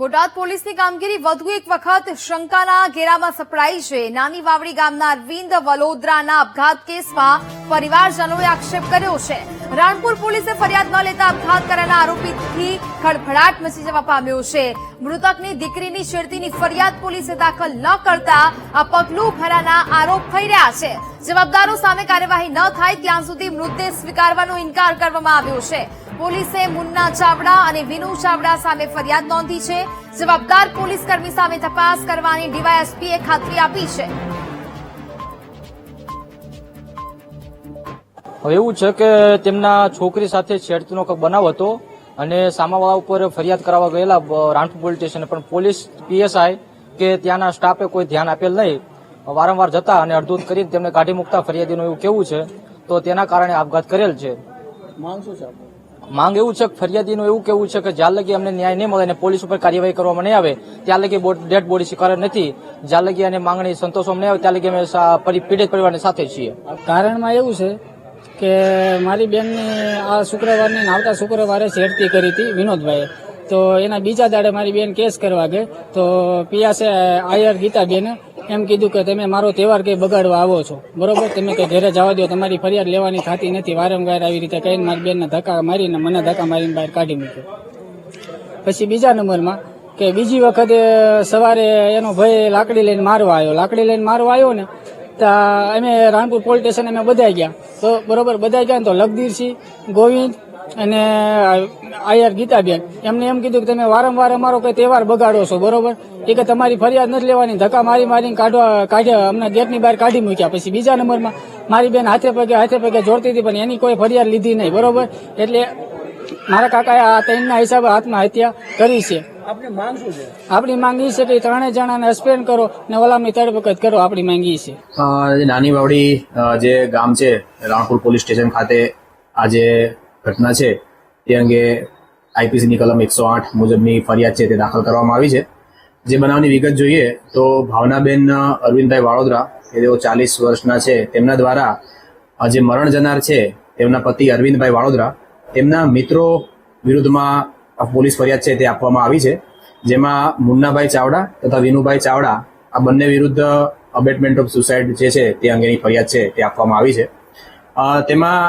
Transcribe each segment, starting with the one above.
બોટાદ પોલીસની કામગીરી વધુ એક વખત શંકાના ઘેરામાં સપડાઈ છે. નાની વાવડી ગામના અરવિંદ વલોદરાના આપઘાત કેસમાં પરિવારજનોએ આક્ષેપ કર્યો છે. રાણપુર પોલીસે ફરિયાદ ન લેતા આપઘાત કરેલા આરોપીથી ખડભડાટ મચી જવા પામ્યો છે. મૃતકની દીકરીની છેડતીની ફરિયાદ પોલીસે દાખલ ન કરતા આ પગલું ભરાના આરોપ થઈ રહ્યા છે. જવાબદારો સામે કાર્યવાહી ન થાય ત્યાં સુધી મૃતદેહ સ્વીકારવાનો ઇનકાર કરવામાં આવ્યો છે. પોલીસે મુન્ના ચાવડા અને વિનુ ચાવડા સામે ફરિયાદ નોંધી છે. જવાબદાર પોલીસ કર્મી સામે તપાસ કરવાની ડીવાયએસપીએ ખાતરી આપી છે. એવું છે કે તેમના છોકરી સાથે છેડતીનો બનાવ હતો અને સામાવાળા ઉપર ફરિયાદ કરાવવા ગયેલા રાણપુર પોલીસ સ્ટેશન. પણ પોલીસ પીએસઆઈ કે ત્યાંના સ્ટાફે કોઈ ધ્યાન આપેલ નહીં. વારંવાર જતા અને અડધૂત કરીને તેમને કાઢી મૂકતા ફરિયાદીનું એવું કેવું છે. તો તેના કારણે આપઘાત કરેલ છે. માંગ શું છે માંગ એવું છે કે ફરિયાદીનું એવું કેવું છે કે જ્યાં લગી અમને ન્યાય નહીં મળે અને પોલીસ ઉપર કાર્યવાહી કરવામાં નહીં આવે, ત્યાં લગી ડેડ બોડી સ્વીકાર નથી. જ્યાં લગી અને માંગણી સંતોષવામાં નહીં આવે, ત્યાં લગી અમે પીડિત પરિવારની સાથે છીએ. કારણમાં એવું છે કે મારી બેનની આ શુક્રવારની આવતા શુક્રવારે છેડતી કરી હતી વિનોદભાઈએ. તો એના બીજા દાડે મારી બેન કેસ કરવા ગઈ. તો પિયાસે આયર ગીતાબેન એમ કીધું કે તમે મારો તહેવાર કઈ બગાડવા આવો છો. બરોબર? તમે કંઈ ઘરે જવા દો, તમારી ફરિયાદ લેવાની થતી નથી. વારંવાર આવી રીતે કહીને મારી બેનને ધક્કા મારીને મને ધક્કા મારીને બહાર કાઢી મૂક્યો. પછી બીજા નંબરમાં કે બીજી વખતે સવારે એનો ભાઈ લાકડી લઈને મારવા આવ્યો. લાકડી લઈને મારવા આવ્યો ને, તો અમે રાણપુર પોલીસ સ્ટેશન અમે બધા ગયા. તો બરોબર બધા ગયા ને તો લગદીરસિંહ ગોવિંદ અને આયર ગીતાબેન એમને એમ કીધું કે તમે વારંવાર અમારો કોઈ તહેવાર બગાડો છો બરોબર? એ કે તમારી ફરિયાદ નથી લેવાની ધક્કા મારી મારીને કાઢવા કાઢ્યા અમને ગેટની બહાર કાઢી મૂક્યા. પછી બીજા નંબરમાં મારી બેન હાથે પગે હાથે પગે જોડતી હતી પણ એની કોઈ ફરિયાદ લીધી નહીં બરોબર? એટલે મારા કાકાએ આ ત્રણના હિસાબે આત્મહત્યા કરી છે. આપની માંગ શું છે? આપણી માંગ એ છે કે ત્રણેય જણાને સસ્પેન્ડ કરો ને ઓલામની તડપકડ કરો આપણી માંગ એ છે. નાની વાવડી જે ગામ છે રાણપુર પોલીસ સ્ટેશન ખાતે આ જે ઘટના છે. તે અંગે આઈપીસીની કલમ એકસો આઠ મુજબની ફરિયાદ છે તે દાખલ કરવામાં આવી છે. જે બનાવની વિગત જોઈએ તો ભાવનાબેન અરવિંદભાઈ વાડોદરા કે તેઓ ચાલીસ વર્ષના છે. તેમના દ્વારા જે મરણ જનાર છે તેમના પતિ અરવિંદભાઈ વાડોદરા તેમના મિત્રો વિરુદ્ધમાં પોલીસ ફરિયાદ છે તે આપવામાં આવી છે. જેમાં મુન્નાભાઈ ચાવડા તથા વિનુભાઈ ચાવડા આ બંને વિરુદ્ધ અબેટમેન્ટ ઓફ સુસાઇડ જે છે તે અંગેની ફરિયાદ છે તે આપવામાં આવી છે. તેમાં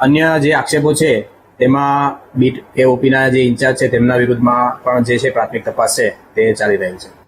અન્ય જે આક્ષેપો છે, તેમાં બીટ એઓપીના ઓપીના જે ઇન્ચાર્જ છે, તેમના વિરુદ્ધમાં પણ જે છે પ્રાથમિક તપાસ છે, તે ચાલી રહેલ છે.